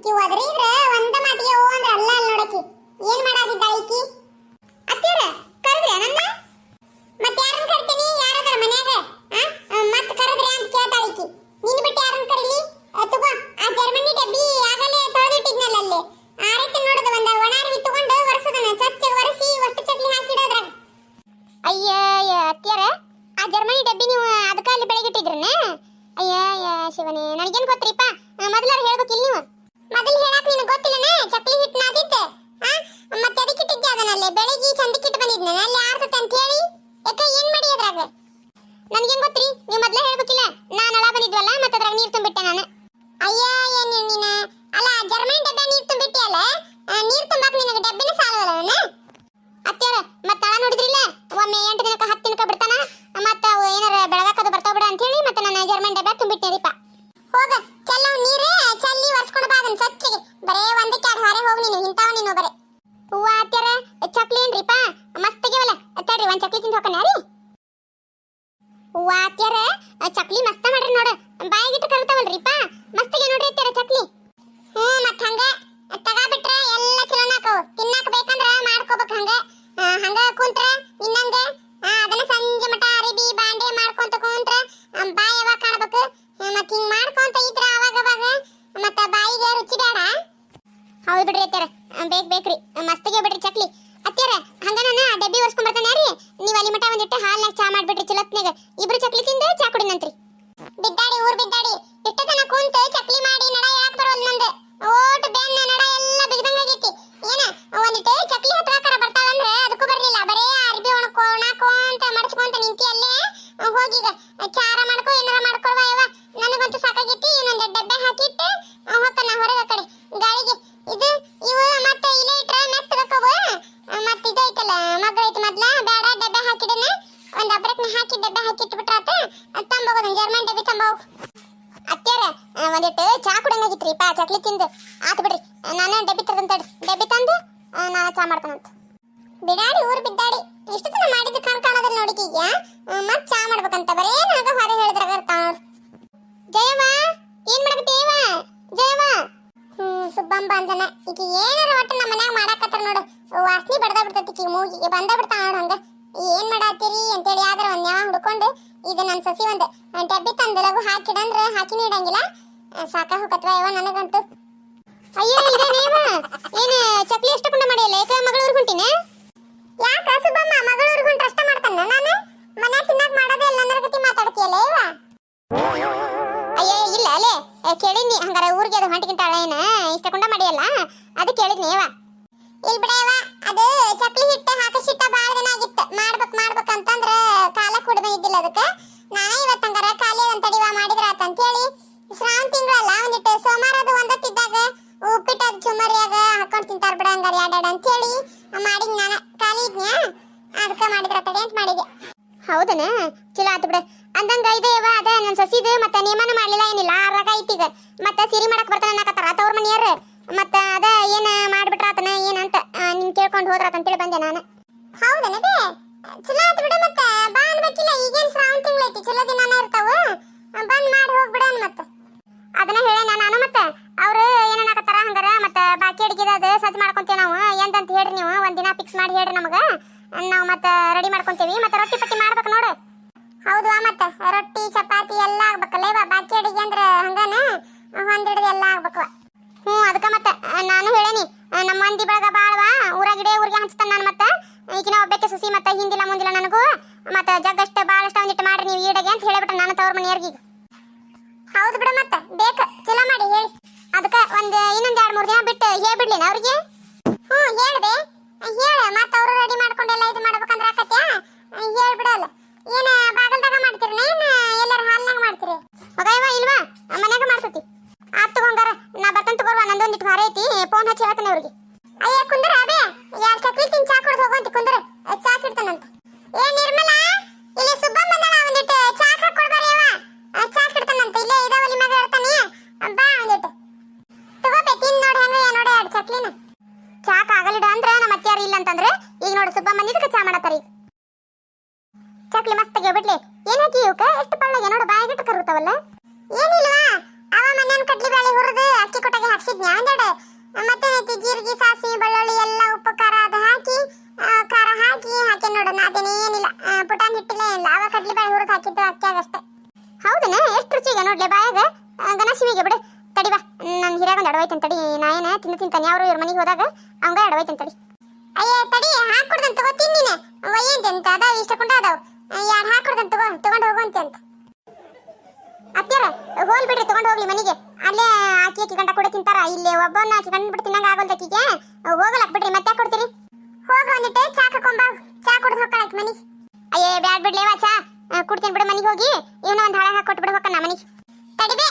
ಈಕಿ ಒದರಿದ್ರ ಒಂದ ಮಾತಿಗೆ ಓ ಅಂದ್ರ ಅಲ್ಲ ಅಲ್ಲ ನೋಡಕಿ ಏನ್ ಮಾಡಾದಿದ್ದಾಳ ಈಕಿ ಅತ್ತೀರ ಕರೆದ್ರಿ ನನ್ನ ಮತ್ತೆ ಯಾರನ್ನ ಕರಿತೀನಿ ಯಾರದಾರ ಮನ್ಯಾಗ ಆ ಮತ್ ಕರೆದ್ರಿ ಅಂತ ಕೇಳ್ತಾಳ ಈಕಿ ನಿನ್ ಬಿಟ್ಟು ಯಾರನ್ನ ಕರೀಲಿ ಆ, ತಗೋ ಆ ಜರ್ಮನಿ ಡಬ್ಬಿ ಆಗಲೇ ತೊಳೆದಿಟ್ಟಿದ್ನಲ್ಲ ಅಲ್ಲಿ ಆ ರೀತಿ ನೋಡದ ಒಂದ ಒಣಾರ್ವಿ ತಗೊಂಡು ವರ್ಷದನ ಚಚ್ಚ ಒರೆಸಿ ಒಟ್ಟು ಚಕ್ಲಿ ಹಾಕಿಡೋದ್ರಾಗ ಅಯ್ಯ ಅತ್ಯಾರ ಆ ಜರ್ಮನಿ ಡಬ್ಬಿ ನೀವು ಅದಕ್ಕ ಅಲ್ಲಿ ಬೆಳಗಿಟ್ಟಿದ್ರನ ಅಯ್ಯ ಅಯ್ಯ ಶಿವನೇ ನನಗೇನ್ ಗೊತ್ತ್ರಿಪ್ಪ ಮೊದಲಾರ ಹೇಳ್ಬೇಕಿಲ್ಲ ನೀವು ಮೊದಲು ಹೇಳಾಕ ನಿನಗೆ ಗೊತ್ತಿಲ್ಲನ ಚಕ್ಲಿ ಹಿಟ್ಟು ನಾದಿದ್ದೆ ಆ ಮತ್ತೆ ಅದಕ್ಕೆ ಇಟ್ಟಿದ್ದೆ ಅದನ್ನಲ್ಲಿ ಬೆಳಿಗ್ಗೆ ಚಂದಕ್ಕಿಟ್ಟು ಬಂದಿದ್ನ ಅಲ್ಲಿ ಆರ್ತತೆ ಅಂತ ಹೇಳಿ ಯಾಕ ಏನ್ ಮಾಡಿ ಅದ್ರಾಗ ನನ್ಗೇನ್ ಗೊತ್ತ್ರಿ ನೀವು ಮೊದ್ಲೇ ಹೇಳ್ಬೇಕಿಲ್ಲ ನಾನು ಅಳ ಬಂದಿದ್ವಲ್ಲ ಮತ್ತೆ ಅದ್ರಾಗ ನೀರ್ ತುಂಬಿಟ್ಟೆ ನಾನು ಅಯ್ಯ ಏನ್ ನೀನ ಅಲ್ಲ ಜರ್ಮನ್ ಡಬ್ಬೆ ನೀರ್ ತುಂಬಿಟ್ಟಿ ಅಲ್ಲ ಆ, ನೀರ್ ತುಂಬಾಕ ನಿನಗೆ ಡಬ್ಬಿನ ಸಾಲವಲ್ಲ ಅತ್ಯಾರ ಮತ್ತ ಅಳ ನೋಡಿದ್ರಿಲ್ಲ ಒಮ್ಮೆ ಎಂಟು ದಿನಕ್ಕ ಹತ್ತು ದಿನಕ್ಕ ಬಿಡ್ತಾನ ಮತ್ತ ಅವು ಏನಾರ ಬೆಳಗಾಕದು ಬರ್ತಾವ ಬಿಡ ಅಂತ ಹೇಳಿ ಮತ್ತೆ ನಾನು ಜರ್ಮನ್ ಡಬ್ಬೆ ತುಂಬಿಟ್ಟೇರಿಪ್ಪ ಹೋಗ ಚೆಲ್ಲ ನೀರೇ ಚಲ್ಲಿ ಒರ್ಸ್ಕೊಂಡು ಬಾ ಅದನ್ನ ಸ್ವಚ್ಛಗೆ ಬರೇ ಒಂದಕ್ಕೆ ಎರಡು ಹಾರೆ ಹೋಗಿ ನೀನು ಇಂತಾವ ನೀನು ಬರೇ ಹೂವ ಅತ್ಯಾರ ಚಕ್ಲಿ ಏನ್ರಿಪ್ಪ ಮಸ್ತಾಗ್ಯಾವಲ್ಲ ತಡ್ರಿ ಒಂದ್ ಚಕ್ಲಿ ತಿಂದು ಹೋಗೋಣ ರೀ. ಚಕ್ಲಿ ಮಸ್ತ ಮಾಡ್ರಿ ನೋಡು. ಬಾಯಿಗಿಟ್ಟು ಕರ್ತಾವಲ್ರಿಪ್ಪ ಮಸ್ತಿಗೆ ನೋಡ್ರಿ ಅತ್ಯರ ಚಕ್ಲಿ. ಹ್ಞೂ, ಮತ್ತೆ ಹಂಗ. ತಗಾಬಿಟ್ರೆ ಎಲ್ಲ ಚಲೋನ ಆಕವು ತಿನ್ನಾಕ ಬೇಕಂದ್ರ ಮಾಡ್ಕೋಬೇಕು ಹಂಗ. ಹಂಗ ಕುಂತ್ರ ಇನ್ನಂಗ ಅದನ್ನ ಸಂಜೆ ಮಟ ಅರಿಬಿ, ಬಾಂಡೆ ಮಾಡ್ಕೊಂತ ಕುಂತ್ರ ಬಾಯಿ ಯಾವಾಗ ಕಾಣಬೇಕು? ಮತ್ತೆ ಮತ್ ಹಿಂಗ್ ಮಾಡ್ಕೊಂತ ಇದ್ರ ಅವಾಗ ಅವಾಗ ಮತ್ತ ಬಾಯಿಗೆ ರುಚಿ ಬೇಡ. ಹೌದು ಬಿಡ್ರಿ ಅತ್ಯರ. ಬೇಕ್, ಬೇಕ್ರಿ. ಮಸ್ತಿಗೆ ಬಿಡ್ರಿ ಚಕ್ಲಿ. ಅತ್ಯಾರ, ಹಂಗ ನಾನು ಡಬ್ಬಿ ಒರ್ಸ್ಕೊಂಡ್ ಬರ್ತಾನೆ ರೀ ನೀವ್ ಅಲ್ಲಿ ಮಟ ಒಂದಿಟ್ಟು ಹಾಲ್ನಾಗ ಚಾ ಮಾಡ್ಬಿಡ್ರಿ ಜರ್ಮನ್ ಡಬ್ಬಿ ತಂಬಾವು ಅತ್ಯಾರ ಒಂದಿಟ್ಟು ಚಾ ಕುಡಂಗಾಗಿತ್ರಿ, ಪಾ, ಚಕ್ಲಿ ತಿಂದು. ಆತು ಬಿಡ್ರಿ ನಾನು ಡಬ್ಬಿ ತರ್ದಂತ ಡಬ್ಬಿ ತಂದು ನಾನು ಚಾ ಮಾಡ್ತಾನಂತ ಬಿಡಾಡಿ, ಊರು ಬಿದ್ದಾಡಿ. ಇಷ್ಟು ತನ ಮಾಡಿದ ಕಣ್ ಕಾಣೋದಿಲ್ಲ ನೋಡಿಕೀಗ ಮತ್ ಚಾ ಮಾಡ್ಬೇಕಂತ ಬರೇ ನಾಗ ಹೊರ ಹೇಳಿದ್ರಾಗ ಇರ್ತಾವ ಜಯವ ಏನ್ ಮಾಡಕತ್ತೀವ ಜಯವ ಹ್ಮ್ ಸುಬ್ಬಂಬ ಅಂದನ ಈಗ ಏನಾರ ಒಟ್ಟು ನಮ್ಮ ಮನ್ಯಾಗ ಮಾಡಾಕತ್ತಾರ ನೋಡು. ವಾಸನಿ ಬಡ್ದ ಬಿಡ್ತೈತಿ ಮೂಗಿಗೆ. ಬಂದ ಬಿಡ್ತಾವ ನೋಡು ಹಂಗ. ಏನ್ ಮಾಡಾತ್ತೀರಿ ಅಂತೇಳಿ ಹೇಳಿ ಒಂದ್ ಯಾವ ಹುಡ್ಕೊಂಡು ಇದು ನನ್ನ ಸಸಿ ಒಂದು. ಡಬ್ಬಿ ತಂದು ಲಗು ಹಾಕಿಡಂದ್ರೆ ಹಾಕಿ ನೀಡಂಗಿಲ್ಲ. ಸಾಕ ಹೋಗತ್ವ ಯವ ನನಗಂತೂ. ಅಯ್ಯೋ ಇದೇನೇವ ಏನು, ಚಕ್ಲಿ ಎಷ್ಟು ಕುಂಡ ಮಾಡಿಯಲ್ಲ? ಏಕ ಮಗಳೂರು ಹೊಂಟಿನ ಯಾಕ ಸುಬ್ಬಮ್ಮ? ಮಗಳೂರು ಹೊಂಟ್ರ ಅಷ್ಟ ಮಾಡ್ತಾನ ನಾನು? ಮನೆ ತಿನ್ನಾಕ ಮಾಡೋದೇ ಇಲ್ಲ ನನ್ನ ಗತಿ ಮಾತಾಡ್ತೀಯಲ್ಲ ಇವ ಅಯ್ಯೋ, ಇಲ್ಲ ಅಲ್ಲೇ ಕೇಳಿದ್ನಿ. ಹಂಗಾರೆ ಊರಿಗೆ ಅದು ಹೊಂಟಿಗಿಂತಾಳ ಏನ ಇಷ್ಟ ಕುಂಡ ಮಾಡಿಯಲ್ಲ? ಅದು ಕೇಳಿದ್ನಿ ಯವ್ವ. ಇಲ್ ಇವ ಅದು ಚಕ್ಲಿ ಹಿಟ್ಟು ಹಾಕಿಸಿಟ್ಟ ಬಾಳ ದಿನ ಆಗಿತ್ತು ಮಾಡ್ಬೇಕು ಮಾಡ್ಬೇಕು ಅಂತಂದ್ರ ಕಾಲ ಕೂಡ ಬಂದಿದ್ದಿಲ್ಲ ಅದಕ್ಕೆ ನಾನೇ ಇವತ್ತು ಹಂಗಾರ ಖಾಲಿ ಅಂತ ತಡಿವ ಮಾಡಿದ್ರ ಅಂತ ಹೇಳಿ ಶ್ರಾವಣ ತಿಂಗಳಲ್ಲ ಒಂದಿಟ್ಟು ಸೋಮವಾರ ಅದು ಒಂದತ್ತಿದ್ದಾಗ ಉಪ್ಪಿಟ್ಟು ಹಾಕೊಂಡು ತಿಂತಾರ ಬಿಡ ಹಂಗಾರ ಎರಡೆರಡು ಅಂತ ಹೇಳಿ ಮಾಡಿದ್ ನಾನು. ಖಾಲಿ ಇದ್ನ್ಯಾ? ಅದಕ್ಕೆ ಮಾಡಿದ್ರ ತಡೆ ಅಂತ ಮಾಡಿದೆ. ಹೌದನ? ಚಲೋ ಆತು ಬಿಡ. ಅಂದಂಗ ಇದೆಯವ ಅದ ನನ್ನ ಸಸಿದು ಮತ್ತೆ ನೇಮನ ಮಾಡ್ಲಿಲ್ಲ ಏನಿಲ್ಲ ಆರಾಗ ಐತಿಗ ಮತ್ತೆ ಸಿರಿ ಮಾಡಕ್ ಬರ್ತಾನ ಅನ್ನಕತ್ತಾರ ತವ್ರ ಮನಿಯರ್ ಮತ್ತ ಅದ ಏನ ಮಾಡ್ಬಿಟ್ರ ಆತನ ಏನಂತ ನಿನ್ ಕೇಳ್ಕೊಂಡ್ ಹೋದ್ರ ಅಂತೇಳಿ ಬಂದೆ ನಾನು. ಹೌದನ ಬೇ? ಚಲೋ ಆತು ಬಿಡ ಮತ್ತ. ಬಾ ಅನ್ಬೇಕಿಲ್ಲ, ಈಗೇನ್ ಶ್ರಾವಣ ತಿಂಗಳೈತಿ, ಚಲೋ ದಿನಾನ ಇರ್ತಾವ. ಬಂದ್ ಮಾಡಿ ಹೋಗ್ಬಿಡ ಮತ್ತ ಅದನ್ನ ಹೇಳ ನಾನು ಮತ್ತ? ಹೇಳ್ರಿ ನೀವು? ಒಂದಿನ ಫಿಕ್ಸ್ ಮಾಡಿ ಹೇಳ್ರಿ ನಮಗ. ನಾವು ಮತ್ತ ರೆಡಿ ಮಾಡ್ಕೊಂತೀವಿ. ಮತ್ತೆ ರೊಟ್ಟಿ ಪಟ್ಟಿ ಮಾಡ್ಬೇಕು ನೋಡು. ಹೌದು ಮತ್ತೆ ರೊಟ್ಟಿ, ಚಪಾತಿ ಎಲ್ಲ ಆಗ್ಬೇಕಲ್ಲ ಲೇ ಬಾಕಿ ಅಡಿಗೆ ಅಂದ್ರ ಹಂಗಾನ? ಹೊಂದಿಡ್ದು ಎಲ್ಲ ಆಗ್ಬೇಕು ಹ್ಞೂ ಅದಕ್ಕ ಮತ್ತೆ ನಾನು ಹೇಳೇನಿ. ನಮ್ಮ ಮಂದಿ ಬಳಗ ಬಾಳವ. ಊರಾಗಿಡೇ ಊರಿಗೆ ಹಂಚ್ತಾನ ನಾನು ಮತ್ತೆ. ಈಗಿನ ಒಬ್ಬಕ್ಕೆ ಸುಸಿ ಮತ್ತೆ, ಹಿಂದಿಲ್ಲ ಮುಂದಿಲ್ಲ ನನಗೂ. ಮತ್ತೆ ಜಗ್ಗಷ್ಟ ಬಾಳಷ್ಟ ಒಂದಿಟ್ಟು ಮಾಡ್ರಿ ನೀವು ಈಡಗೆ ಅಂತ ಹೇಳ್ಬಿಟ್ರೆ ನಾನು ತವ್ರ ಮನೆಯವ್ರಿಗೆ ಹೌದು ಬಿಡು ಮತ್ತೆ, ಬೇಕು. ಚಲೋ ಮಾಡಿ, ಹೇಳಿ. ಅದಕ್ಕೆ ಒಂದ್ ಇನ್ನೊಂದು ಎರಡ್ ಮೂರ್ ದಿನ ಬಿಟ್ಟು ಹೇಳ್ಬಿಡ್ಲಿನ ಅವ್ರಿಗೆ? ಹ್ಞೂ ಹೇಳ್ದೆ. ಹೇಳ, ಮತ್ತ ಅವರು ರೆಡಿ ಮಾಡ್ಕೊಂಡೆಲ್ಲ ಇದು ಮಾಡ್ಬೇಕಂದ್ರ ಆಕತ್ಯಾ? ಹೇಳ್ಬಿಡಲ್ಲ ಏನ ಬಾಗಲ್ದಾಗ ಮಾಡ್ತೀರಿ ಏನ? ಎಲ್ಲಾರ ಹಾಲ್ನಾಗ ಮಾಡ್ತೀರಿ? ಮಗಯವ ಇಲ್ವಾ? ಮನ್ಯಾಗ ಮಾಡ್ತತಿ ಆತ್ ತಗೊಂಗಾರ ನಾ ಬರ್ತಂತ ತಗೋರ್ವ ನಂದೊಂದಿಟ್ಟು ಭಾರ ಐತಿ. ಫೋನ್ ಹಚ್ಚಿ ಹೇಳ್ತಾನೆ ಅವ್ರಿಗೆ. ಅಯ್ಯ, ಕುಂದ್ರ ಅಬೇ. ನೋಡು ಸುಬ್ಬ ಕಚ್ಚಾ ಚಾ ಮಾಡತ್ತಾರ. ಚಕ್ಲಿ ಚಕ್ಲಿ ಮಸ್ತಾಗಿ ಬಿಡ್ಲಿ. ಏನಾಕಿ ಇವಕ್ಕ ಎಷ್ಟು ಪಳ್ಳಗೆ ನೋಡು, ಬಾಯಿಗಿಟ್ಟು ಕರುತಾವಲ್ಲ. ಏನಿಲ್ವಾ ಅವ ಮನ್ಯಾನ ಕಡ್ಲಿ ಬ್ಯಾಳಿ ಹುರಿದು ಅಕ್ಕಿ ಕೊಟ್ಟಗೆ ಕೊಟ್ಟಾಗ ಒಂದೆಡೆ. ಮತ್ತೆ ಮತ್ತೇನೈತಿ ಜೀರಿಗೆ, ಸಾಸಿವೆ, ಬೆಳ್ಳುಳ್ಳಿ, ಎಲ್ಲ ಉಪ್ಪು, ಖಾರ ಅದು ಹಾಕಿ ಖಾರ ಹಾಕಿ ಹಾಕಿ ನೋಡೋಣ ಅದೇನೇ ಏನಿಲ್ಲ ಪುಟಾನ್ ಹಿಟ್ಟಿಲ್ಲ ಏನಿಲ್ಲ. ಅವ ಕಡ್ಲಿ ಬ್ಯಾಳಿ ಹುರಿದು ಹಾಕಿದ್ದು ಅಕ್ಕಿಯಾಗಷ್ಟೇ ಹೌದನ? ಎಷ್ಟು ರುಚಿಗೆ ನೋಡ್ಲಿ ಬಾಯಾಗ? ಗಣಶಿವಿಗೆ ಬಿಡು. ತಡಿ ಬಾ. ನನ್ನ ಹಿರಿಯಾಗ ಒಂದು ಅಡವೈತಂತ ತಡಿ. ನಾ ಏನ ತಿಂದು ತಿಂತಾನೆ? ಅವರು ಇವ್ರ ಮನೆಗೆ ಹೋದಾಗ ಅವಂಗ ಅಡವೈತಂತ ತಡಿ. ಅಯ್ಯ, ತಡಿ ಹಾಕೊಡ್ದಂತ ತಗೋ ತಿನ್ನಿನ ಒಯ್ಯಂತೆ ಅದಾವ ಇಷ್ಟಕೊಂಡ ಅದಾವ. ಯಾರು ಹಾಕೊಡ್ದಂತ ತಗೋ, ತಗೊಂಡು ಹೋಗುವಂತೆ ಅಂತ ಅತ್ಯಾರ ಹೋಲ್ ಬಿಡ್ರಿ, ತಗೊಂಡು ಹೋಗ್ಲಿ ಮನೆಗೆ. ಅಲ್ಲೇ ಆಕಿ ಆಕಿ ಗಂಡ ಕೂಡ ತಿಂತಾರ. ಇಲ್ಲಿ ಒಬ್ಬನ ಆಕಿ ಗಂಡ ಬಿಟ್ಟು ತಿನ್ನಂಗ ಆಗೋಲ್ದ ಆಕಿಗೆ. ಹೋಗಲಕ್ ಬಿಡ್ರಿ, ಮತ್ತೆ ಕೊಡ್ತೀರಿ? ಹೋಗ ಒಂದಿಟ್ಟೆ ಚಾ ಕಕೊಂಬ ಚಾ ಕುಡ್ದು ಆಯ್ತು ಮನಿಗೆ. ಅಯ್ಯೇ, ಬ್ಯಾಡ್ ಬಿಡ್ಲೇವಾ ಚಾ. ಕುಡ್ತೀನಿ ಬಿಡು ಮನಿಗೆ ಹೋಗಿ. ಇವನ ಒಂದು ಹಾಳ ಹಾಕೊಟ್ಟು ಬಿಡು ಹೋಗ್ಕನ ಮನೆಗೆ. ತಡಿಬೇ.